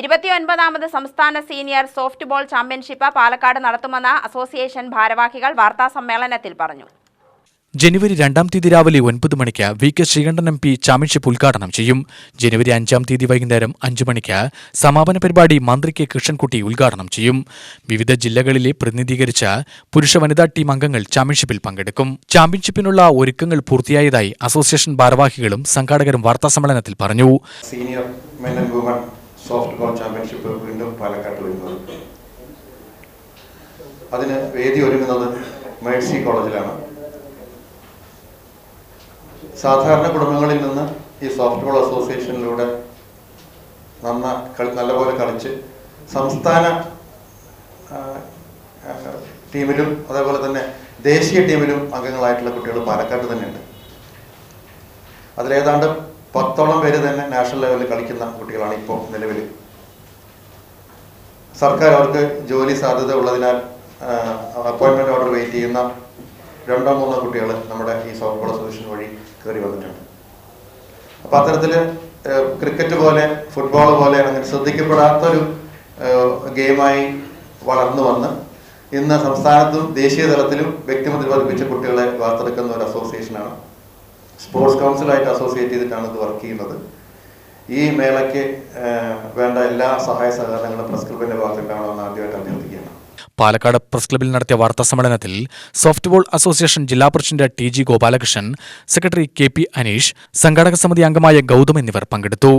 ഇരുപത്തിയൊൻപതാമത് സംസ്ഥാന senior soft ball championship Palakkad നടത്തുമെന്ന് association ഭാരവാഹികൾ വാർത്താസമ്മേളനത്തിൽ പറഞ്ഞു. ജനുവരി രണ്ടാം തീയതി രാവിലെ ഒൻപത് മണിക്ക് V K Sreekandan M P championship ഉദ്ഘാടനം ചെയ്യും. ജനുവരി അഞ്ചാം തീയതി വൈകുന്നേരം അഞ്ചു മണിക്ക് സമാപന പരിപാടി മന്ത്രി കെ കൃഷ്ണൻകുട്ടി ഉദ്ഘാടനം ചെയ്യും. വിവിധ ജില്ലകളിലെ പ്രതിനിധീകരിച്ച പുരുഷ വനിതാ ടീം അംഗങ്ങൾ ചാമ്പ്യൻഷിപ്പിൽ പങ്കെടുക്കും. ചാമ്പ്യൻഷിപ്പിനുള്ള ഒരുക്കങ്ങൾ പൂർത്തിയായതായി അസോസിയേഷൻ ഭാരവാഹികളും സംഘാടകരും വാർത്താസമ്മേളനത്തിൽ പറഞ്ഞു. Senior men and woman soft ball championship വീണ്ടും പാലക്കാട്ട് വരുന്നത്. അതിന് വേദി ഒരുങ്ങുന്നത് മേഴ്സി കോളേജിലാണ്. സാധാരണ കുടുംബങ്ങളിൽ നിന്ന് ഈ സോഫ്റ്റ് ബോൾ അസോസിയേഷനിലൂടെ നന്ന നല്ലപോലെ കളിച്ച് സംസ്ഥാന ടീമിലും അതേപോലെ തന്നെ ദേശീയ ടീമിലും അംഗങ്ങളായിട്ടുള്ള കുട്ടികൾ പാലക്കാട്ട് തന്നെയുണ്ട്. അതിലേതാണ്ട് പത്തോളം പേര് തന്നെ നാഷണൽ ലെവലിൽ കളിക്കുന്ന കുട്ടികളാണ് ഇപ്പോൾ നിലവിൽ. സർക്കാർ അവർക്ക് ജോലി സാധ്യത ഉള്ളതിനാൽ അപ്പോയിൻമെന്റ് ഓർഡർ വെയിറ്റ് ചെയ്യുന്ന രണ്ടോ മൂന്നോ കുട്ടികൾ നമ്മുടെ ഈ സോഫ്റ്റ് ബോൾ അസോസിയേഷൻ വഴി കയറി വന്നിട്ടുണ്ട്. അപ്പോൾ അത്തരത്തിൽ ക്രിക്കറ്റ് പോലെ ഫുട്ബോൾ പോലെ അങ്ങനെ ശ്രദ്ധിക്കപ്പെടാത്തൊരു ഗെയിമായി വളർന്നു വന്ന് ഇന്ന് സംസ്ഥാനത്തും ദേശീയ തലത്തിലും വ്യക്തിമുദ്ര പതിപ്പിച്ച കുട്ടികളെ വാർത്തെടുക്കുന്ന ഒരു അസോസിയേഷനാണ് സ്പോർട്സ് കൗൺസിലായിട്ട് അസോസിയേറ്റ് ചെയ്തിട്ടാണ് ഇത് വർക്ക് ചെയ്യുന്നത്. ഈ മേളയ്ക്ക് വേണ്ട എല്ലാ സഹായ സഹകരണങ്ങളും പ്രസ് ക്ലബിന്റെ ഭാഗത്തുണ്ടാവണമെന്ന് ആദ്യമായിട്ട് അഭ്യർത്ഥിക്കുകയാണ്. പാലക്കാട് പ്രസ് ക്ലബിൽ നടത്തിയ വാർത്താസമ്മേളനത്തിൽ സോഫ്റ്റ് ബോൾ അസോസിയേഷൻ ജില്ലാ president T G Gopalakrishnan secretary K P Aneesh സംഘാടക സമിതി അംഗമായ ഗൗതം എന്നിവർ പങ്കെടുത്തു.